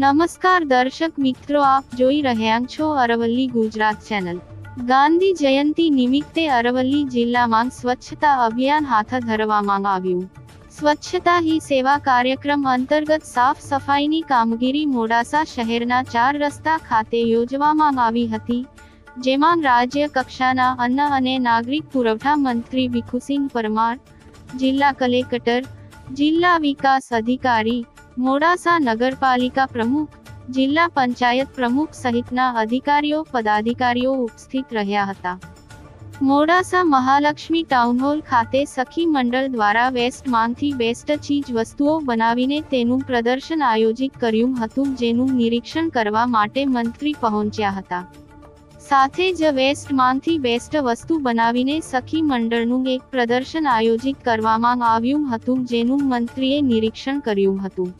નમસ્કાર દર્શક મિત્રો, આપ જોઈ રહ્યા છો અરવલ્લી ગુજરાત ચેનલ. ગાંધી જયંતિ નિમિત્તે અરવલ્લી જિલ્લામાં સ્વચ્છતા અભિયાન હાથ ધરવામાં આવ્યું. સ્વચ્છતા હી સેવા કાર્યક્રમ અંતર્ગત સાફ સફાઈની કામગીરી મોડાસા શહેરના ચાર રસ્તા ખાતે યોજવામાં આવી હતી, જેમાં રાજ્ય કક્ષાના અન્ન અને નાગરિક પુરવઠા મંત્રી ભીખુસિંહ પરમાર, જિલ્લા કલેક્ટર, જિલ્લા વિકાસ અધિકારી મોડાસા નગરપાલિકા પ્રમુખ, જિલ્લા પંચાયત પ્રમુખ સહિતના અધિકારીઓ, પદાધિકારીઓ ઉપસ્થિત રહ્યા હતા. મોડાસા મહાલક્ષ્મી ટાઉનહોલ ખાતે સખી મંડળ દ્વારા વેસ્ટમાંથી બેસ્ટ ચીજ વસ્તુઓ બનાવીને તેનું પ્રદર્શન આયોજિત કર્યું હતું જેનું નિરીક્ષણ કરવા માટે મંત્રી પહોંચ્યા હતા. સાથે જ વેસ્ટમાંથી બેસ્ટ વસ્તુ બનાવીને સખી મંડળનું એક પ્રદર્શન આયોજિત કરવામાં આવ્યું હતું, જેનું મંત્રીએ નિરીક્ષણ કર્યું હતું.